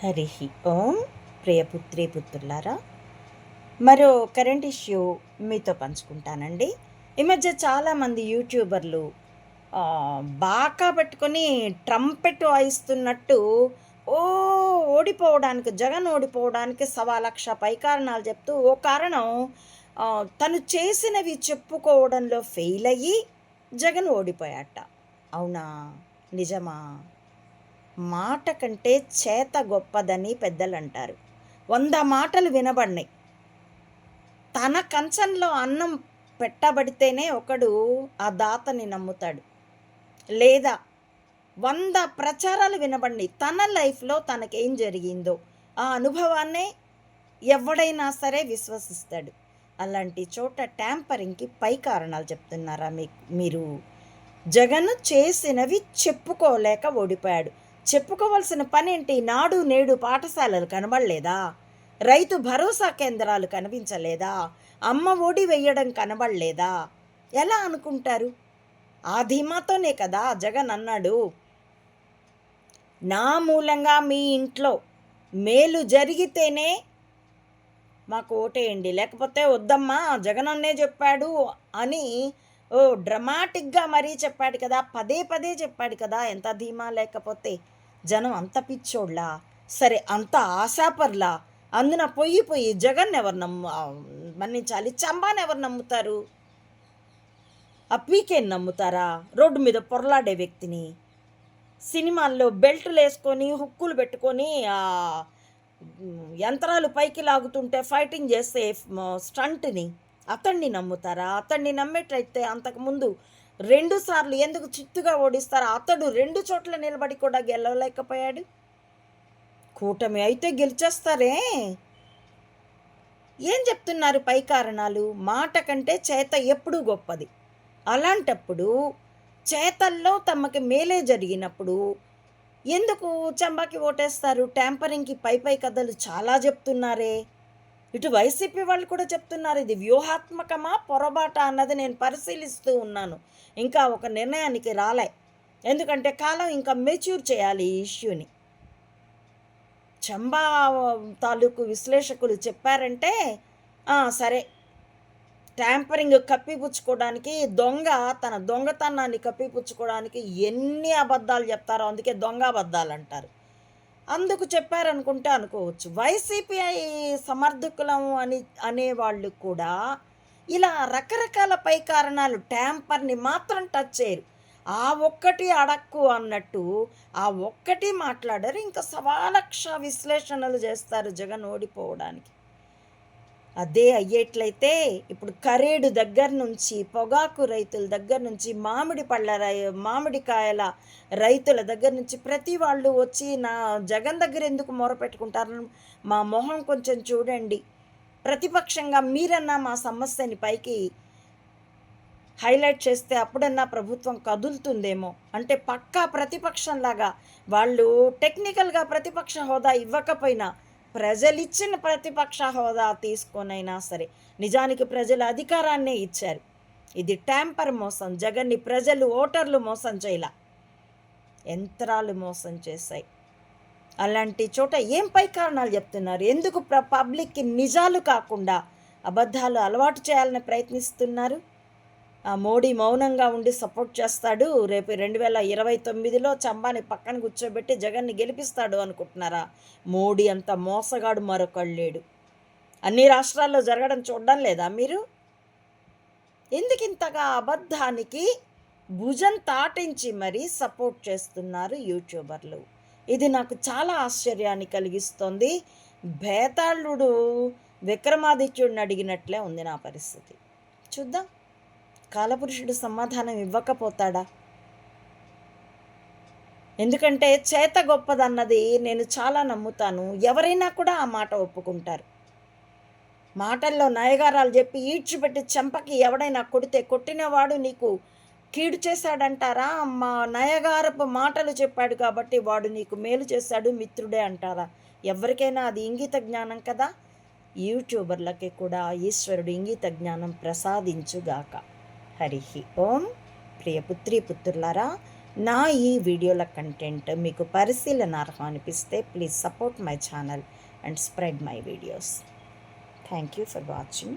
హరి ఓం ప్రియపుత్రి పుత్రులారా మరో current issue మీతో పంచుకుంటానండి. ఈ మధ్య చాలామంది యూట్యూబర్లు బాకా పెట్టుకొని ట్రంపెట్ వాయిస్తున్నట్టు ఓ ఓడిపోవడానికి జగన్ ఓడిపోవడానికి సవా లక్ష పై కారణాలు చెప్తూ ఓ కారణం తను చేసినవి చెప్పుకోవడంలో ఫెయిల్ అయ్యి జగన్ ఓడిపోయాట. అవునా? నిజమా? మాట కంటే చేత గొప్పదని పెద్దలు అంటారు వంద మాటలు వినబడినాయి. తన కంచంలో అన్నం పెట్టబడితేనే ఒకడు ఆ దాతని నమ్ముతాడు. లేదా వంద ప్రచారాలు వినబడినాయి. తన లైఫ్లో తనకేం జరిగిందో ఆ అనుభవాన్నే ఎవడైనా సరే విశ్వసిస్తాడు. అలాంటి చోట ట్యాంపరింగ్కి పై కారణాలు చెప్తున్నారా మీ మీరు? జగన్ చేసినవి చెప్పుకోలేక ఓడిపోయాడు. చెప్పుకోవాల్సిన పనేంటి? నాడు నేడు పాఠశాలలు కనబడలేదా? రైతు భరోసా కేంద్రాలు కనిపించలేదా? అమ్మ ఒడి వేయడం కనబడలేదా? ఎలా అనుకుంటారు? ఆ ధీమాతోనే కదా జగన్ అన్నాడు. నా మూలంగా మీ ఇంట్లో మేలు జరిగితేనే మాకు ఓటేయండి. లేకపోతే వద్దమ్మా జగన్ అన్నే చెప్పాడు అని ఓ డ్రమాటిక్గా మరీ చెప్పాడు కదా. పదే పదే చెప్పాడు కదా. ఎంత ధీమా లేకపోతే జనం అంత పిచ్చోళ్ళా సరే అంత ఆశాపర్లా? అందున పొయ్యి పొయ్యి జగన్ ఎవరు నమ్ము మన్నించాలి? చంబాన్ ఎవరు నమ్ముతారు? ఆ పీకేని నమ్ముతారా? రోడ్డు మీద పొరలాడే వ్యక్తిని? సినిమాల్లో బెల్టులు వేసుకొని హుక్కులు పెట్టుకొని ఆ యంత్రాలు పైకి లాగుతుంటే ఫైటింగ్ చేసే స్టంట్ని అతన్ని నమ్ముతారా? అతన్ని నమ్మేటైతే అంతకుముందు రెండు సార్లు ఎందుకు చిత్తుగా ఓడిస్తారు? అతడు రెండు చోట్ల నిలబడి కూడా గెలవలేకపోయాడు. కూటమి అయితే గెలిచేస్తారే? ఏం చెప్తున్నారు పై కారణాలు? మాట కంటే చేత ఎప్పుడూ గొప్పది. అలాంటప్పుడు చేతల్లో తమకి మేలే జరిగినప్పుడు ఎందుకు చంబాకి ఓటేస్తారు? ట్యాంపరింగ్కి పై పై కథలు చాలా చెప్తున్నారే. ఇటు వైసీపీ వాళ్ళు కూడా చెప్తున్నారు ఇది వ్యూహాత్మకమా పొరబాట అన్నది నేను పరిశీలిస్తూ ఉన్నాను. ఇంకా ఒక నిర్ణయానికి రాలే. ఎందుకంటే కాలం ఇంకా మెచ్యూర్ చేయాలి ఈ ఇష్యూని. చంబా తాలూకు విశ్లేషకులు చెప్పారంటే సరే. ట్యాంపరింగ్ కప్పిపుచ్చుకోవడానికి దొంగ తన దొంగతనాన్ని కప్పిపుచ్చుకోవడానికి ఎన్ని అబద్ధాలు చెప్తారో అందుకే దొంగ అబద్ధాలు అంటారు. అందుకు చెప్పారనుకుంటే అనుకోవచ్చు. వైసీపీ సమర్థకులం అని అనేవాళ్ళు కూడా ఇలా రకరకాల పై కారణాలు ట్యాంపర్ని మాత్రం టచ్ చేయరు. ఆ ఒక్కటి అడక్కు అన్నట్టు ఆ ఒక్కటి మాట్లాడారు. ఇంకా సవాలక్ష విశ్లేషణలు చేస్తారు జగన్ ఓడిపోవడానికి. అదే అయ్యేట్లయితే ఇప్పుడు కరేడు దగ్గర నుంచి పొగాకు రైతుల దగ్గర నుంచి మామిడి పళ్ళ రై మామిడికాయల రైతుల దగ్గర నుంచి ప్రతి వాళ్ళు వచ్చి నా జగన్ దగ్గర ఎందుకు మొరపెట్టుకుంటారు మా మొహం కొంచెం చూడండి. ప్రతిపక్షంగా మీరన్నా మా సమస్యని పైకి హైలైట్ చేస్తే అప్పుడన్నా ప్రభుత్వం కదులుతుందేమో? అంటే పక్కా ప్రతిపక్షంలాగా వాళ్ళు టెక్నికల్గా ప్రతిపక్ష హోదా ఇవ్వకపోయినా ప్రజలిచ్చిన ప్రతిపక్ష హోదా తీసుకొనైనా సరే నిజానికి ప్రజలు అధికారాన్నే ఇచ్చారు. ఇది ట్యాంపర్ మోసం జగన్ని ప్రజలు ఓటర్లు మోసం చేయలా. యంత్రాలు మోసం చేశాయి. అలాంటి చోట ఏం పై కారణాలు చెప్తున్నారు? ఎందుకు ప్ర పబ్లిక్కి నిజాలు కాకుండా అబద్ధాలు అలవాటు చేయాలని ప్రయత్నిస్తున్నారు? మోడీ మౌనంగా ఉండి సపోర్ట్ చేస్తాడు. రేపు రెండు వేల ఇరవై తొమ్మిదిలో చంబాని పక్కన కూర్చోబెట్టి జగన్ని గెలిపిస్తాడు అనుకుంటున్నారా? మోడీ అంత మోసగాడు మరొకడు లేడు అన్ని రాష్ట్రాల్లో జరగడం చూడడం లేదా మీరు? ఎందుకు ఇంతగా అబద్ధానికి భుజం తాటించి మరీ సపోర్ట్ చేస్తున్నారు యూట్యూబర్లు? ఇది నాకు చాలా ఆశ్చర్యాన్ని కలిగిస్తోంది. భేతాళుడు విక్రమాదిత్యుడిని అడిగినట్లే ఉంది నా పరిస్థితి. చూద్దాం. కాలపురుషుడు సమాధానం ఇవ్వకపోతాడా? ఎందుకంటే చేత గొప్పదన్నది నేను చాలా నమ్ముతాను. ఎవరైనా కూడా ఆ మాట ఒప్పుకుంటారు. మాటల్లో నయగారాలు చెప్పి ఈడ్చిపెట్టి చెంపకి ఎవడైనా కొడితే కొట్టినవాడు నీకు కీడు చేశాడంటారా? మా నయగారపు మాటలు చెప్పాడు కాబట్టి వాడు నీకు మేలు చేశాడు మిత్రుడే అంటారా? ఎవరికైనా అది ఇంగిత జ్ఞానం కదా? యూట్యూబర్లకి కూడా ఈశ్వరుడు ఇంగిత జ్ఞానం ప్రసాదించుగాక. హరి ఓం. ప్రియపుత్రి పుత్రులారా నా ఈ వీడియోల కంటెంట్ మీకు పరిశీలనార్హం అనిపిస్తే please support my channel and spread my videos. Thank you for watching.